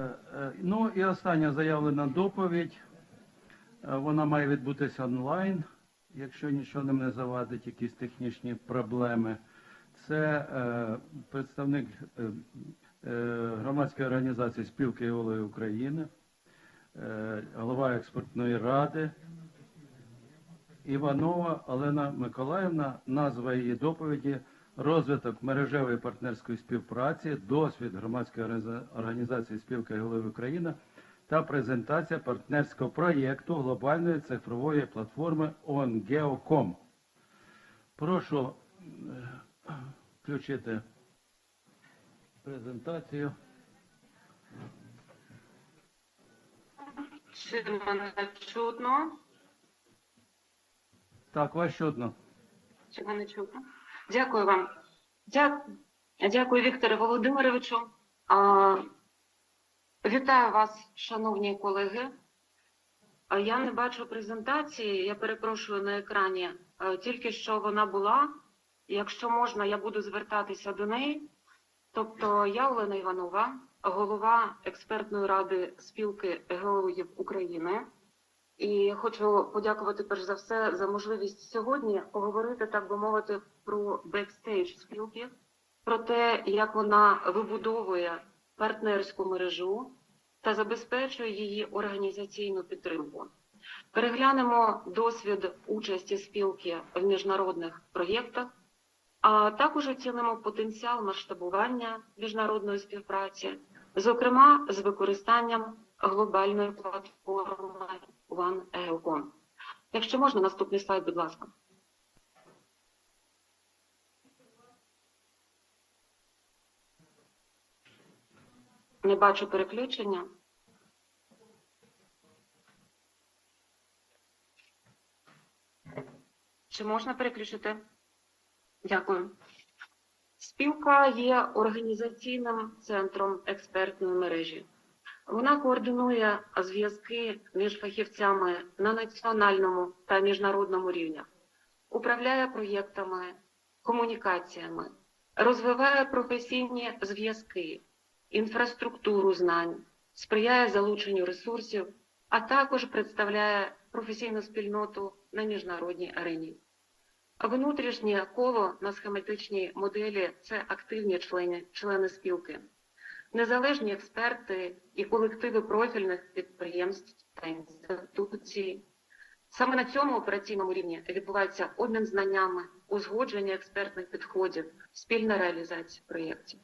Е, Ну і остання заявлена доповідь. Е, Вона має відбутися онлайн, якщо нічого не завадить, якісь технічні проблеми. Це е, представник е, е, громадської організації Спілки геологів України, е, голова експертної ради Іванова Олена Миколаївна. Назва її доповіді розвиток мережевої партнерської співпраці, досвід громадської організа- організації Спілка геологів України та презентація партнерського проєкту глобальної цифрової платформи OnGeo.com. Прошу е, включити презентацію. Чи мене чутно? Так, вас чутно. Чи мене чутно? Дякую вам. Дя... Дякую, Вікторе Володимировичу. Вітаю вас, шановні колеги. Я не бачу презентації, я перепрошую на екрані. Тільки що вона була. Якщо можна, я буду звертатися до неї. Тобто я Олена Іванова, голова експертної ради спілки геологів України. І хочу подякувати перш за все за можливість сьогодні поговорити, так би мовити, про бекстейдж спілки, про те, як вона вибудовує партнерську мережу та забезпечує її організаційну підтримку. Переглянемо досвід участі спілки в міжнародних проєктах, а також оцінимо потенціал масштабування міжнародної співпраці, зокрема з використанням глобальної платформи OneEOCom. Якщо можна, наступний слайд, будь ласка. Не бачу переключення. Чи можна переключити? Дякую. Спілка є організаційним центром експертної мережі. Вона координує зв'язки між фахівцями на національному та міжнародному рівнях, управляє проєктами, комунікаціями, розвиває професійні зв'язки, інфраструктуру знань, сприяє залученню ресурсів, а також представляє професійну спільноту на міжнародній арені. Внутрішнє коло на схематичній моделі це активні члени, члени спілки незалежні експерти і колективи профільних підприємств та інституцій. Саме на цьому операційному рівні відбувається обмін знаннями, узгодження експертних підходів, спільна реалізація проєктів.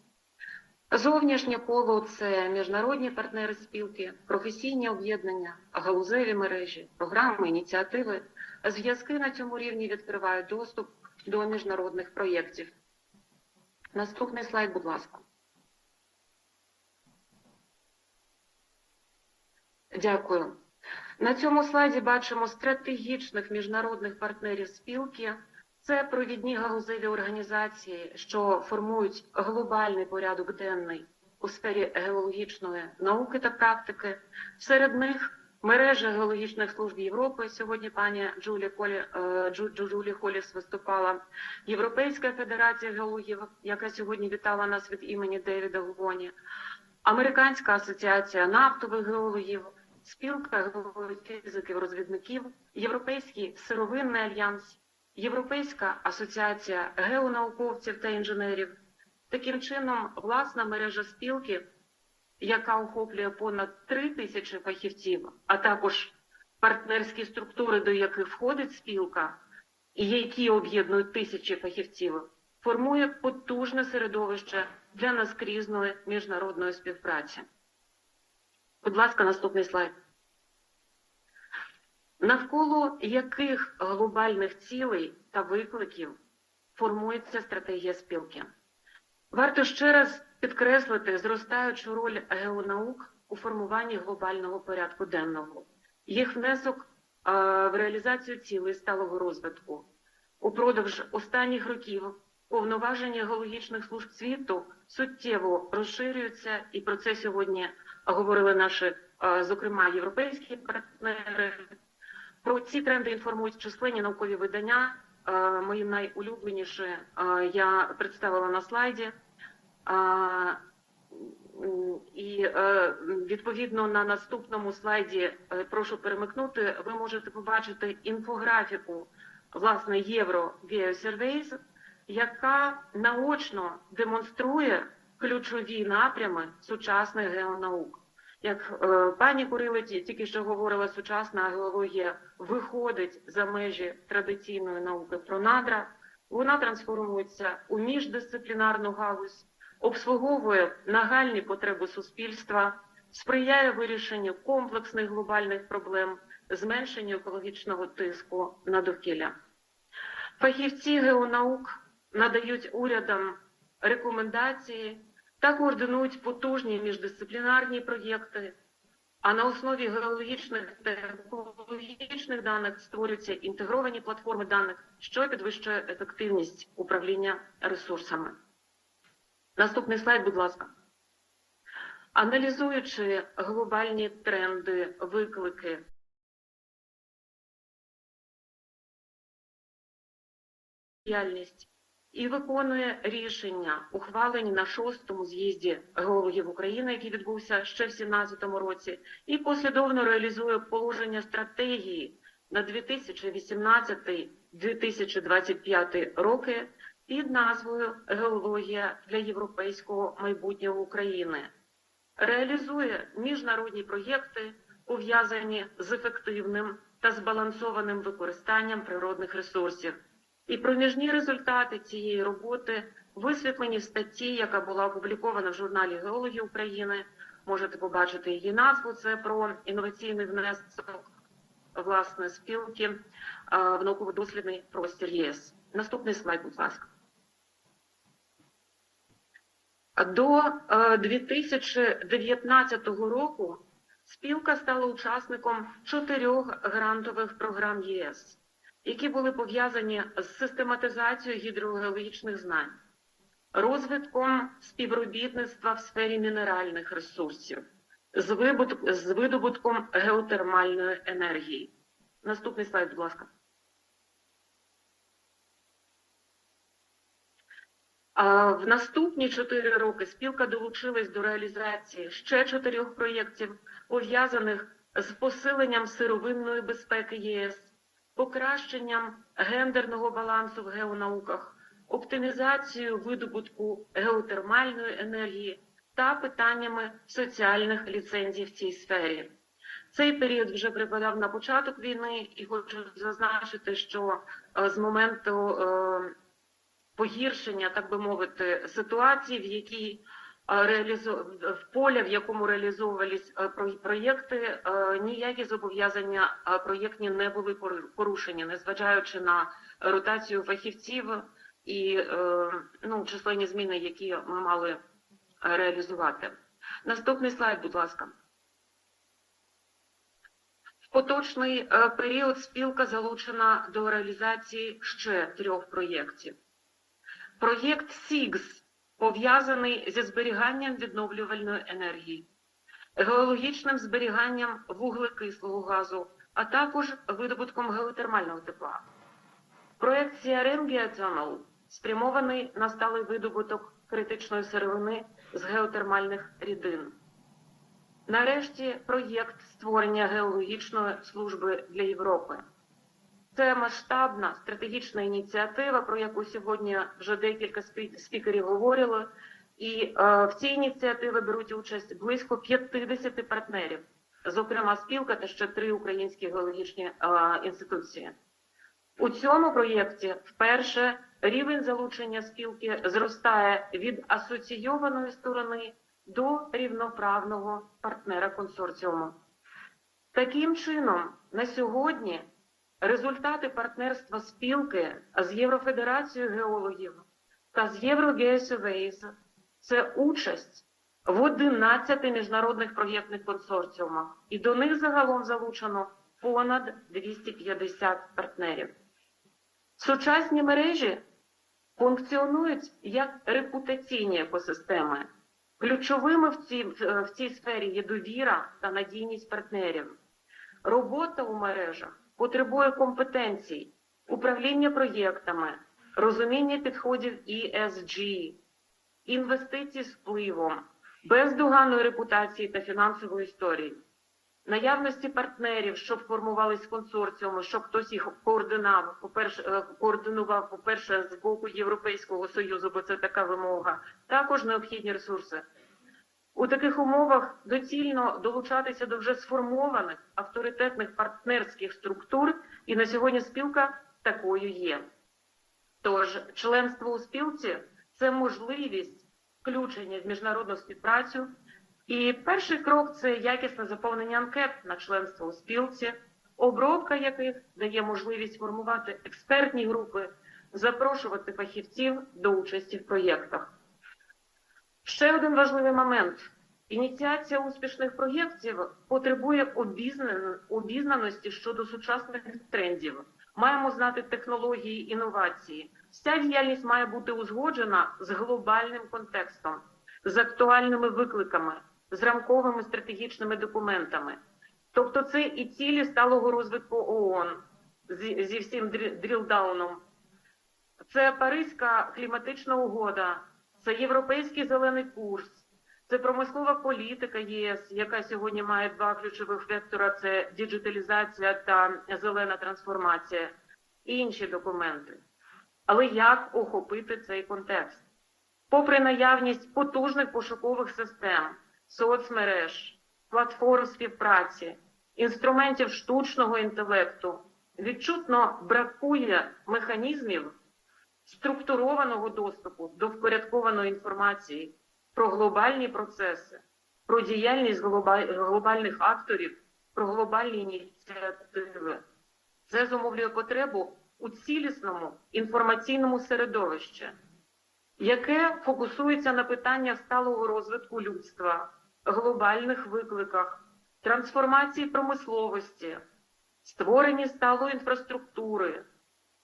Зовнішнє коло це міжнародні партнери спілки, професійні об'єднання, галузеві мережі, програми, ініціативи. Зв'язки на цьому рівні відкривають доступ до міжнародних проєктів. Наступний слайд, будь ласка. Дякую. На цьому слайді бачимо стратегічних міжнародних партнерів спілки. Це провідні галузеві організації, що формують глобальний порядок денний у сфері геологічної науки та практики. Серед них мережа геологічних служб Європи. Сьогодні пані Джулі Колі е, Джу- Джу- Джулі Холіс виступала. Європейська федерація геологів, яка сьогодні вітала нас від імені Девіда Гувоні. Американська асоціація нафтових геологів, спілка фізиків-розвідників, Європейський сировинний альянс, Європейська асоціація геонауковців та інженерів. Таким чином, власна мережа спілки, яка охоплює понад 3 тисячі фахівців, а також партнерські структури, до яких входить спілка, і які об'єднують тисячі фахівців, формує потужне середовище для наскрізної міжнародної співпраці. Будь ласка, наступний слайд. Навколо яких глобальних цілей та викликів формується стратегія спілки? Варто ще раз підкреслити зростаючу роль геонаук у формуванні глобального порядку денного, їх внесок е, в реалізацію цілей сталого розвитку. Упродовж останніх років повноваження геологічних служб світу суттєво розширюються, і про це сьогодні говорили наші, зокрема, європейські партнери. Про ці тренди інформують численні наукові видання. Мої найулюбленіші я представила на слайді. І е, відповідно на наступному слайді е, прошу перемикнути. Ви можете побачити інфографіку власне Євро Surveys, яка наочно демонструє ключові напрями сучасних геонаук. Як е, пані Курили ті- тільки що говорила, сучасна геологія виходить за межі традиційної науки про надра, вона трансформується у міждисциплінарну галузь, обслуговує нагальні потреби суспільства, сприяє вирішенню комплексних глобальних проблем, зменшенню екологічного тиску на довкілля. Фахівці геонаук надають урядам рекомендації та координують потужні міждисциплінарні проєкти, а на основі геологічних та екологічних даних створюються інтегровані платформи даних, що підвищує ефективність управління ресурсами. Наступний слайд, будь ласка. Аналізуючи глобальні тренди, виклики діяльність і виконує рішення, ухвалені на шостому з'їзді геологів України, який відбувся ще в 2017 році, і послідовно реалізує положення стратегії на 2018-2025 роки під назвою Геологія для європейського майбутнього України. Реалізує міжнародні проєкти, пов'язані з ефективним та збалансованим використанням природних ресурсів. І проміжні результати цієї роботи висвітлені в статті, яка була опублікована в журналі Геології України. Можете побачити її назву. Це про інноваційний внесок власне спілки е, в науково-дослідний простір ЄС. Наступний слайд, будь ласка. До е, 2019 року спілка стала учасником чотирьох грантових програм ЄС які були пов'язані з систематизацією гідрогеологічних знань, розвитком співробітництва в сфері мінеральних ресурсів, з, видобутком геотермальної енергії. Наступний слайд, будь ласка. В наступні чотири роки спілка долучилась до реалізації ще чотирьох проєктів, пов'язаних з посиленням сировинної безпеки ЄС, покращенням гендерного балансу в геонауках, оптимізацією видобутку геотермальної енергії та питаннями соціальних ліцензій в цій сфері. Цей період вже припадав на початок війни, і хочу зазначити, що е, з моменту е, погіршення, так би мовити, ситуації, в якій. В поля, в якому реалізовувались е, проєкти, е, ніякі зобов'язання проєктні не були пору- порушені, незважаючи на ротацію фахівців і е, ну, численні зміни, які ми мали реалізувати. Наступний слайд, будь ласка. В поточний період спілка залучена до реалізації ще трьох проєктів. Проєкт СІГС пов'язаний зі зберіганням відновлювальної енергії, геологічним зберіганням вуглекислого газу, а також видобутком геотермального тепла. Проєкт CRM Geothermal спрямований на сталий видобуток критичної сировини з геотермальних рідин. Нарешті проєкт створення геологічної служби для Європи. Це масштабна стратегічна ініціатива, про яку сьогодні вже декілька спі- спікерів говорили. І е, в цій ініціативі беруть участь близько 50 партнерів, зокрема спілка та ще три українські геологічні е, інституції. У цьому проєкті вперше рівень залучення спілки зростає від асоційованої сторони до рівноправного партнера консорціуму. Таким чином, на сьогодні результати партнерства спілки з Єврофедерацією геологів та з Єврогеосювейз – це участь в 11 міжнародних проєктних консорціумах, і до них загалом залучено понад 250 партнерів. Сучасні мережі функціонують як репутаційні екосистеми. Ключовими в цій, в цій сфері є довіра та надійність партнерів. Робота у мережах потребує компетенцій, управління проєктами, розуміння підходів ESG, інвестицій з впливом, бездоганної репутації та фінансової історії, наявності партнерів, щоб формувались консорціуми, щоб хтось їх координував, по-перше, координував, по-перше, з боку Європейського Союзу, бо це така вимога, також необхідні ресурси. У таких умовах доцільно долучатися до вже сформованих авторитетних партнерських структур, і на сьогодні спілка такою є. Тож, членство у спілці це можливість включення в міжнародну співпрацю. І перший крок це якісне заповнення анкет на членство у спілці, обробка яких дає можливість формувати експертні групи, запрошувати фахівців до участі в проєктах. Ще один важливий момент. Ініціація успішних проєктів потребує обізнаності щодо сучасних трендів. Маємо знати технології, інновації. Вся діяльність має бути узгоджена з глобальним контекстом, з актуальними викликами, з рамковими стратегічними документами. Тобто це і цілі сталого розвитку ООН зі, всім дрі- дрілдауном, це Паризька кліматична угода, це європейський зелений курс, це промислова політика ЄС, яка сьогодні має два ключових вектора: це діджиталізація та зелена трансформація, і інші документи. Але як охопити цей контекст? Попри наявність потужних пошукових систем, соцмереж, платформ співпраці, інструментів штучного інтелекту, відчутно бракує механізмів структурованого доступу до впорядкованої інформації про глобальні процеси, про діяльність глоба- глобальних акторів, про глобальні ініціативи. Це зумовлює потребу у цілісному інформаційному середовищі, яке фокусується на питаннях сталого розвитку людства, глобальних викликах, трансформації промисловості, створенні сталої інфраструктури,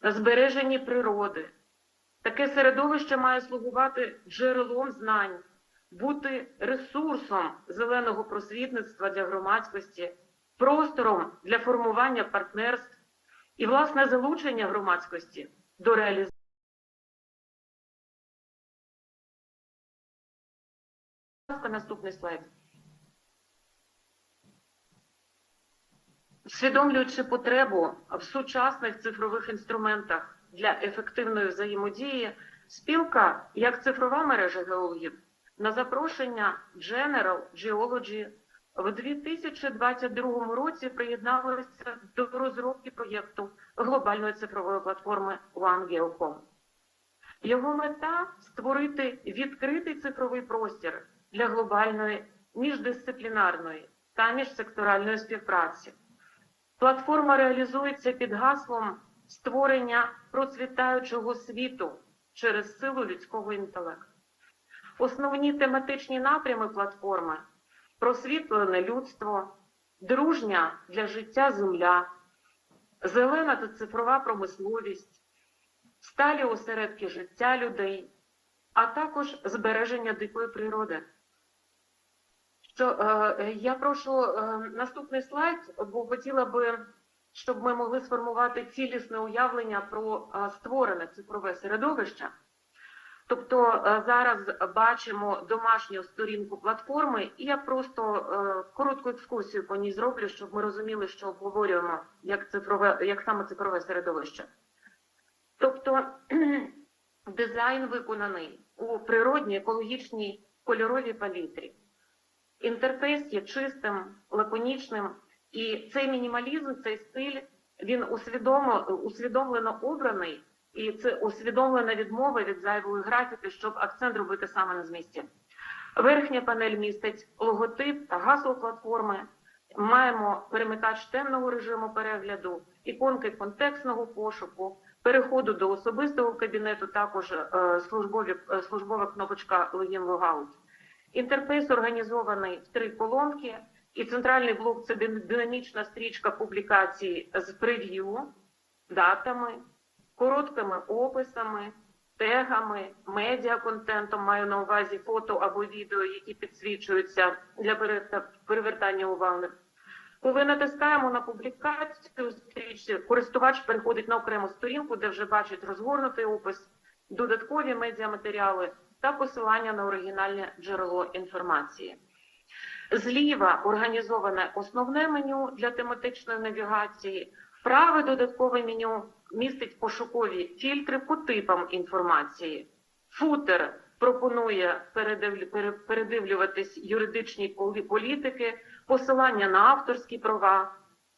збереженні природи. Таке середовище має слугувати джерелом знань, бути ресурсом зеленого просвітництва для громадськості, простором для формування партнерств і власне залучення громадськості до реалізації. Наступний слайд. Усвідомлюючи потребу в сучасних цифрових інструментах для ефективної взаємодії, спілка, як цифрова мережа геологів, на запрошення General Geology в 2022 році приєдналася до розробки проєкту глобальної цифрової платформи OneGeocom. Його мета створити відкритий цифровий простір для глобальної, міждисциплінарної та міжсекторальної співпраці. Платформа реалізується під гаслом створення процвітаючого світу через силу людського інтелекту. Основні тематичні напрями платформи просвітлене людство, дружня для життя земля, зелена та цифрова промисловість, сталі осередки життя людей, а також збереження дикої природи. Що, е, я прошу е, наступний слайд, бо хотіла би, щоб ми могли сформувати цілісне уявлення про е, створене цифрове середовище. Тобто е, зараз бачимо домашню сторінку платформи, і я просто е, коротку екскурсію по ній зроблю, щоб ми розуміли, що обговорюємо як цифрове, як саме цифрове середовище. Тобто дизайн виконаний у природній екологічній кольоровій палітрі. Інтерфейс є чистим, лаконічним, і цей мінімалізм, цей стиль, він усвідомо, усвідомлено обраний, і це усвідомлена відмова від зайвої графіки, щоб акцент робити саме на змісті. Верхня панель містить логотип та гасло платформи. Маємо перемикач темного режиму перегляду, іконки контекстного пошуку, переходу до особистого кабінету, також е, службові, е, службова кнопочка Login Logout. Інтерфейс організований в три колонки, і центральний блок це динамічна стрічка публікацій з прев'ю, датами, короткими описами, тегами, медіаконтентом, маю на увазі фото або відео, які підсвічуються для перевертання уваги. Коли натискаємо на публікацію стрічці, користувач переходить на окрему сторінку, де вже бачить розгорнутий опис, додаткові медіаматеріали та посилання на оригінальне джерело інформації. Зліва організоване основне меню для тематичної навігації. Праве додаткове меню містить пошукові фільтри по типам інформації. Футер пропонує передивлю- пере- передивлюватись юридичні полі- політики, посилання на авторські права,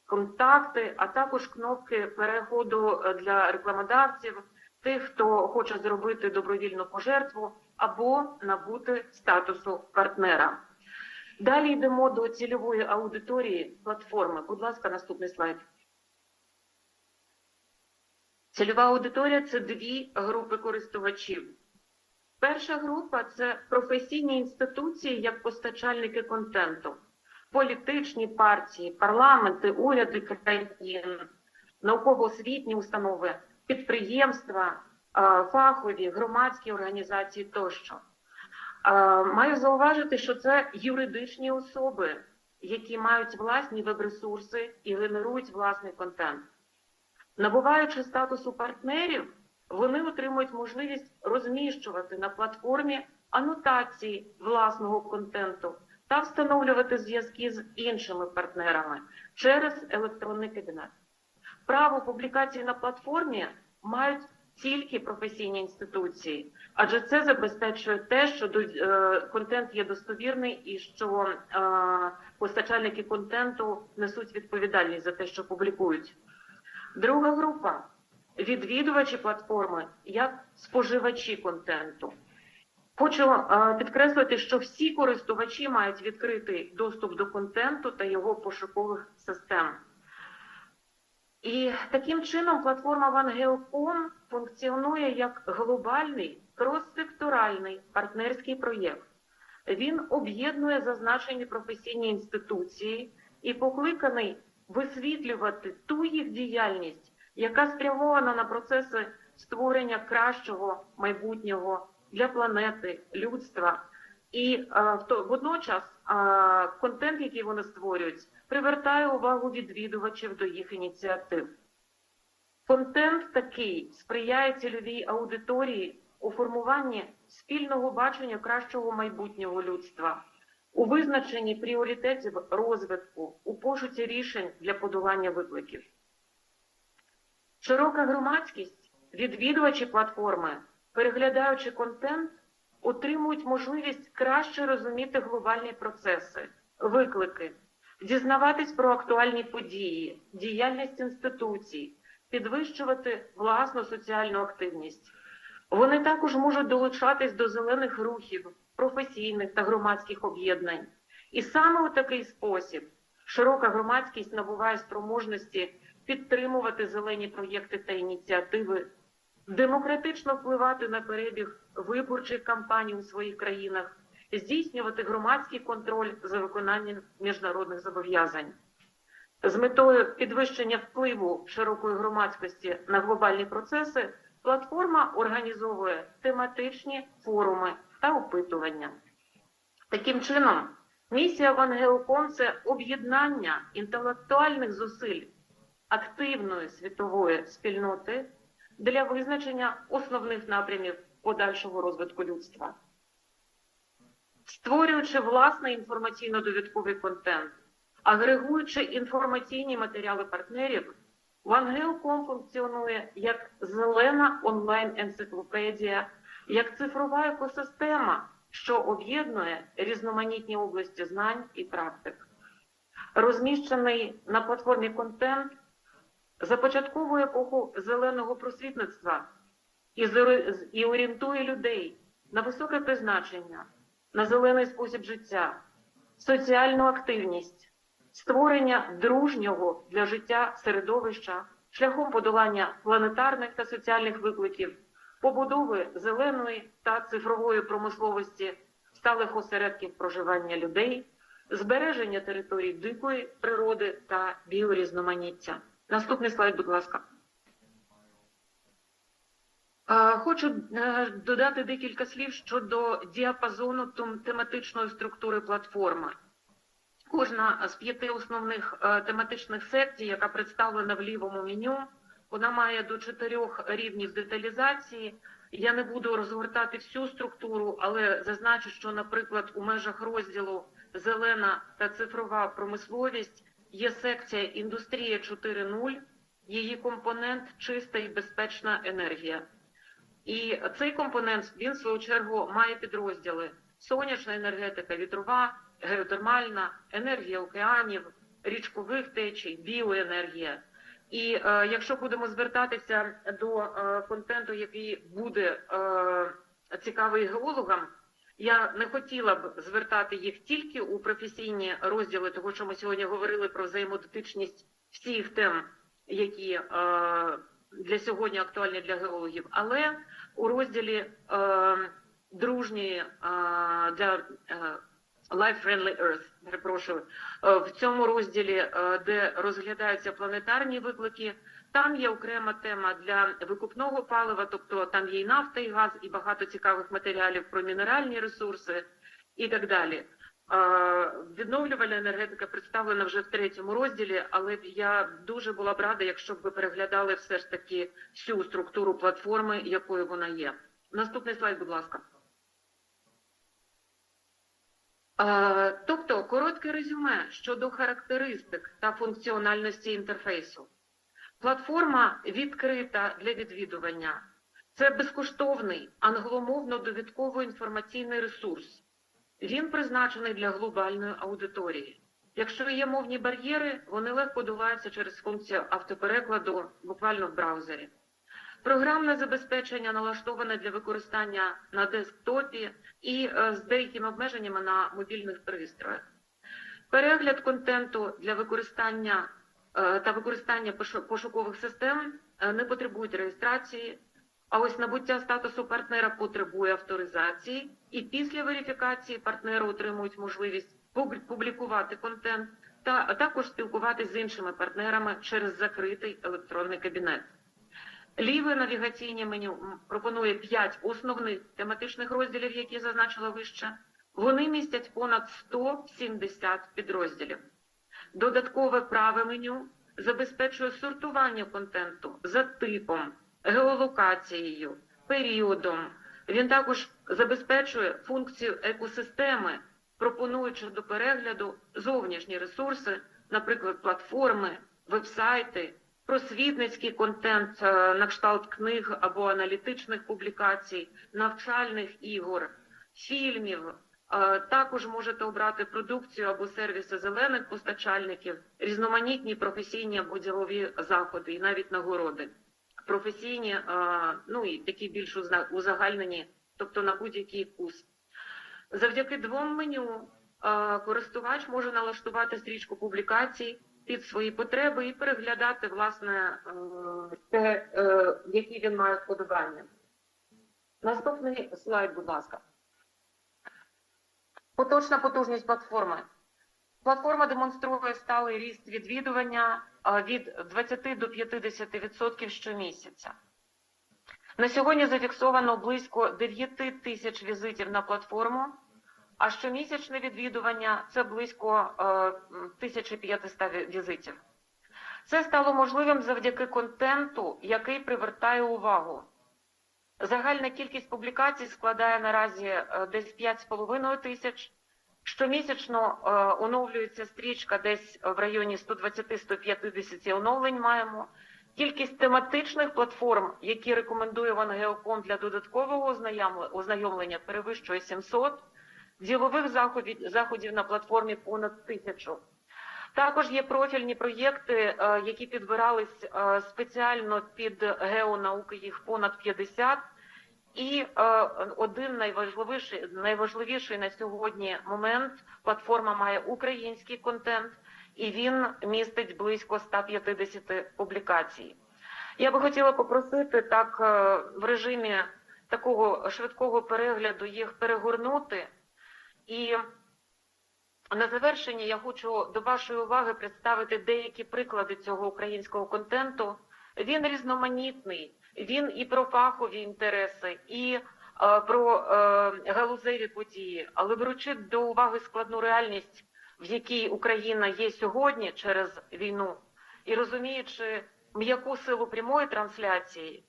контакти, а також кнопки переходу е, для рекламодавців, тих, хто хоче зробити добровільну пожертву або набути статусу партнера. Далі йдемо до цільової аудиторії платформи. Будь ласка, наступний слайд. Цільова аудиторія це дві групи користувачів. Перша група це професійні інституції як постачальники контенту, політичні партії, парламенти, уряди країн, науково-освітні установи, підприємства, фахові, громадські організації тощо. Маю зауважити, що це юридичні особи, які мають власні веб-ресурси і генерують власний контент. Набуваючи статусу партнерів, вони отримують можливість розміщувати на платформі анотації власного контенту та встановлювати зв'язки з іншими партнерами через електронний кабінет. Право публікації на платформі мають тільки професійні інституції, адже це забезпечує те, що е, контент є достовірний і що е, постачальники контенту несуть відповідальність за те, що публікують. Друга група відвідувачі платформи як споживачі контенту. Хочу е, підкреслити, що всі користувачі мають відкритий доступ до контенту та його пошукових систем. І таким чином платформа OneGeo.com функціонує як глобальний крос-секторальний партнерський проєкт. Він об'єднує зазначені професійні інституції і покликаний висвітлювати ту їх діяльність, яка спрямована на процеси створення кращого майбутнього для планети, людства. І е, водночас е, контент, який вони створюють, привертає увагу відвідувачів до їх ініціатив. Контент такий сприяє цільовій аудиторії у формуванні спільного бачення кращого майбутнього людства, у визначенні пріоритетів розвитку, у пошуці рішень для подолання викликів. Широка громадськість, відвідувачі платформи, переглядаючи контент, отримують можливість краще розуміти глобальні процеси, виклики, дізнаватись про актуальні події, діяльність інституцій, підвищувати власну соціальну активність. Вони також можуть долучатись до зелених рухів, професійних та громадських об'єднань. І саме у такий спосіб широка громадськість набуває спроможності підтримувати зелені проєкти та ініціативи, демократично впливати на перебіг виборчих кампаній у своїх країнах, здійснювати громадський контроль за виконанням міжнародних зобов'язань. З метою підвищення впливу широкої громадськості на глобальні процеси платформа організовує тематичні форуми та опитування. Таким чином, місія Вангеокон це об'єднання інтелектуальних зусиль активної світової спільноти для визначення основних напрямів подальшого розвитку людства. Створюючи власний інформаційно-довідковий контент, агрегуючи інформаційні матеріали партнерів, OneGeo.com функціонує як зелена онлайн-енциклопедія, як цифрова екосистема, що об'єднує різноманітні області знань і практик. Розміщений на платформі контент започатковує епоху зеленого просвітництва і орієнтує людей на високе призначення, на зелений спосіб життя, соціальну активність, створення дружнього для життя середовища шляхом подолання планетарних та соціальних викликів, побудови зеленої та цифрової промисловості, сталих осередків проживання людей, збереження територій дикої природи та біорізноманіття. Наступний слайд, будь ласка. Хочу е, додати декілька слів щодо діапазону тематичної структури платформи. Кожна з п'яти основних е, тематичних секцій, яка представлена в лівому меню, вона має до чотирьох рівнів деталізації Я не буду розгортати всю структуру, але зазначу, що, наприклад, у межах розділу Зелена та цифрова промисловість є секція Індустрія 4.0, її компонент чиста і безпечна енергія. І цей компонент він в свою чергу має підрозділи: сонячна енергетика, вітрова, геотермальна, енергія океанів, річкових течій, біоенергія. І е, якщо будемо звертатися до е, контенту, який буде е, цікавий геологам, я не хотіла б звертати їх тільки у професійні розділи, того що ми сьогодні говорили про взаємодотичність всіх тем, які е, для сьогодні актуальні для геологів, але у розділі е, дружньої е, для е, Life Friendly Earth, перепрошую, е, в цьому розділі, де розглядаються планетарні виклики, там є окрема тема для викупного палива, тобто там є і нафта, і газ, і багато цікавих матеріалів про мінеральні ресурси і так далі. Відновлювальна енергетика представлена вже в третьому розділі, але б я дуже була б рада, якщо б ви переглядали все ж таки всю структуру платформи, якою вона є. Наступний слайд, будь ласка. Тобто коротке резюме щодо характеристик та функціональності інтерфейсу. Платформа відкрита для відвідування. Це безкоштовний англомовно-довідково інформаційний ресурс. Він призначений для глобальної аудиторії. Якщо є мовні бар'єри, вони легко долаються через функцію автоперекладу буквально в браузері. Програмне забезпечення налаштоване для використання на десктопі і е, з деякими обмеженнями на мобільних пристроях. Перегляд контенту для використання е, та використання пошу- пошукових систем е, не потребують реєстрації, а ось набуття статусу партнера потребує авторизації, і після верифікації партнери отримують можливість пуб- публікувати контент та також спілкуватися з іншими партнерами через закритий електронний кабінет. Ліве навігаційне меню пропонує 5 основних тематичних розділів, які зазначила вище. Вони містять понад 170 підрозділів. Додаткове праве меню забезпечує сортування контенту за типом, геолокацією, періодом. Він також забезпечує функцію екосистеми, пропонуючи до перегляду зовнішні ресурси, наприклад, платформи, вебсайти, просвітницький контент е, на кшталт книг або аналітичних публікацій, навчальних ігор, фільмів. Е, Також можете обрати продукцію або сервіси зелених постачальників, різноманітні професійні або ділові заходи і навіть нагороди. Професійні, ну і такі більш узагальнені, тобто на будь-який вкус. Завдяки двом меню користувач може налаштувати стрічку публікацій під свої потреби і переглядати, власне, е, те, е, які він має вподобання. Наступний слайд, будь ласка. Поточна потужність платформи. Платформа демонструє сталий ріст відвідування від 20 до 50% щомісяця. На сьогодні зафіксовано близько 9 тисяч візитів на платформу, а щомісячне відвідування це близько е, 1500 візитів. Це стало можливим завдяки контенту, який привертає увагу. Загальна кількість публікацій складає наразі е, десь 5,5 тисяч. Щомісячно е, оновлюється стрічка десь в районі 120-150 оновлень маємо. Кількість тематичних платформ, які рекомендує Вангеоком для додаткового ознайомлення, перевищує 700. Ділових заходів, на платформі понад тисячу. Також є профільні проєкти, е, які підбирались е, спеціально під геонауки, їх понад 50. І е, один найважливіший, найважливіший на сьогодні момент платформа має український контент, і він містить близько 150 публікацій. Я би хотіла попросити так е, в режимі такого швидкого перегляду їх перегорнути. І на завершення я хочу до вашої уваги представити деякі приклади цього українського контенту. Він різноманітний, він і про фахові інтереси, і е, про е, галузеві події, але беручи до уваги складну реальність, в якій Україна є сьогодні через війну, і розуміючи м'яку силу прямої трансляції,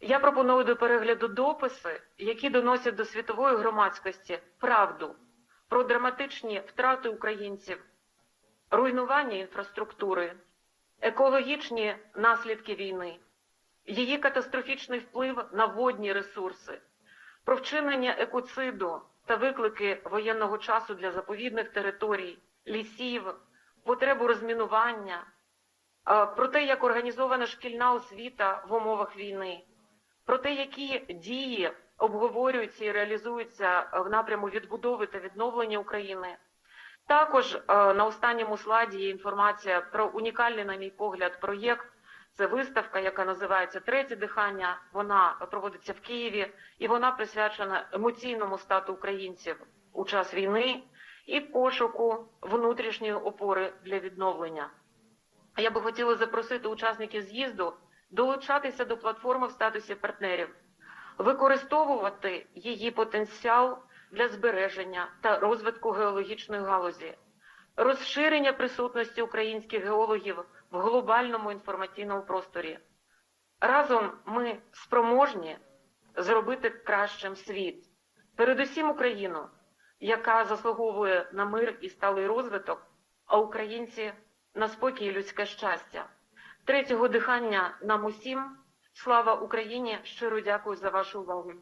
я пропоную до перегляду дописи, які доносять до світової громадськості правду про драматичні втрати українців, руйнування інфраструктури, екологічні наслідки війни, її катастрофічний вплив на водні ресурси, про вчинення екоциду та виклики воєнного часу для заповідних територій, лісів, потребу розмінування, е, про те, як організована шкільна освіта в умовах війни, про те, які дії обговорюються і реалізуються в напряму відбудови та відновлення України. Також е, на останньому слайді є інформація про унікальний, на мій погляд, проєкт. Це виставка, яка називається Третє дихання. Вона проводиться в Києві і вона присвячена емоційному стату українців у час війни і пошуку внутрішньої опори для відновлення. Я би хотіла запросити учасників з'їзду долучатися до платформи в статусі партнерів, використовувати її потенціал для збереження та розвитку геологічної галузі, розширення присутності українських геологів в глобальному інформаційному просторі. Разом ми спроможні зробити кращим світ, передусім Україну, яка заслуговує на мир і сталий розвиток, а українці на спокій і людське щастя. Третього дихання нам усім. Слава Україні! Щиро дякую за вашу увагу.